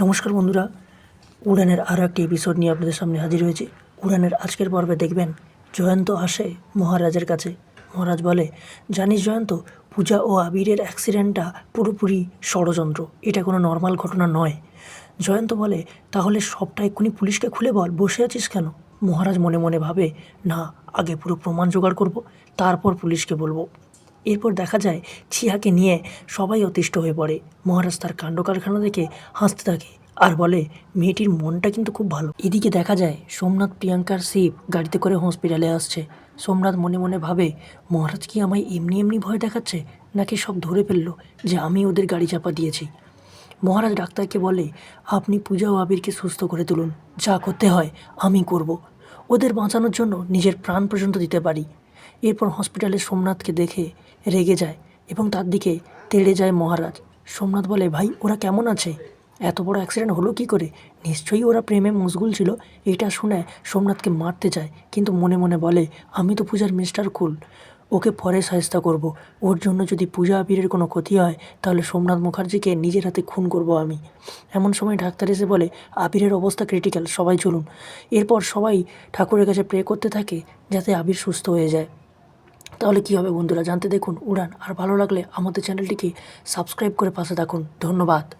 নমস্কার বন্ধুরা। উড়ানের আরও একটি এপিসোড নিয়ে আপনাদের সামনে হাজির হয়েছি। উড়ানের আজকের পর্বে দেখবেন জয়ন্ত আসে মহারাজের কাছে। মহারাজ বলে, জানিস জয়ন্ত, পূজা ও আবিরের অ্যাক্সিডেন্টটা পুরোপুরি ষড়যন্ত্র। এটা কোনো নর্মাল ঘটনা নয়। জয়ন্ত বলে, তাহলে সবটা এক্ষুনি পুলিশকে খুলে বল, বসে আছিস কেন? মহারাজ মনে মনে ভাবে, না, আগে পুরো প্রমাণ জোগাড় করব, তারপর পুলিশকে বলব। এরপর দেখা যায় ছিয়াকে নিয়ে সবাই অতিষ্ঠ হয়ে পড়ে। মহারাজ তার কাণ্ড কারখানা দেখে হাসতে থাকে আর বলে, মেয়েটির মনটা কিন্তু খুব ভালো। এদিকে দেখা যায়, সোমনাথ প্রিয়াঙ্কার শিব গাড়িতে করে হসপিটালে আসছে। সোমনাথ মনে মনে ভাবে, মহারাজ কি আমায় এমনি এমনি ভয় দেখাচ্ছে? নাকি সব ধরে ফেলল যে আমি ওদের গাড়ি চাপা দিয়েছি? মহারাজ ডাক্তারকে বলে, আপনি পূজা ও আবিরকে সুস্থ করে তুলুন। যা করতে হয় আমি করব। ওদের বাঁচানোর জন্য নিজের প্রাণ পর্যন্ত দিতে পারি। এরপর হসপিটালে সোমনাথকে দেখে রেগে যায় এবং তার দিকে তেড়ে যায় মহারাজ। সোমনাথ বলে, ভাই, ওরা কেমন আছে? এত বড় অ্যাক্সিডেন্ট হলো কি করে? নিশ্চয়ই ওরা প্রেমে মশগুল ছিল। এটা শুনে সোমনাথকে মারতে চায় কিন্তু মনে মনে বলে, আমি তো পূজার মিস্টার কুল। ওকে পরে সাহেস্তা করব। ওর জন্য যদি পূজা আবিরের কোনো ক্ষতি হয়, তাহলে সোমনাথ মুখার্জিকে নিজের হাতে খুন করব আমি। এমন সময় ডাক্তার এসে বলে, আবিরের অবস্থা ক্রিটিক্যাল সবাই চলুন। এরপর সবাই ঠাকুরের কাছে প্রে করতে থাকে, যাতে আবির সুস্থ হয়ে যায়। তাহলে কী হবে বন্ধুরা, জানতে দেখুন, উড়ান। আর ভালো লাগলে আমাদের চ্যানেলটিকে সাবস্ক্রাইব করে পাশে থাকুন। ধন্যবাদ।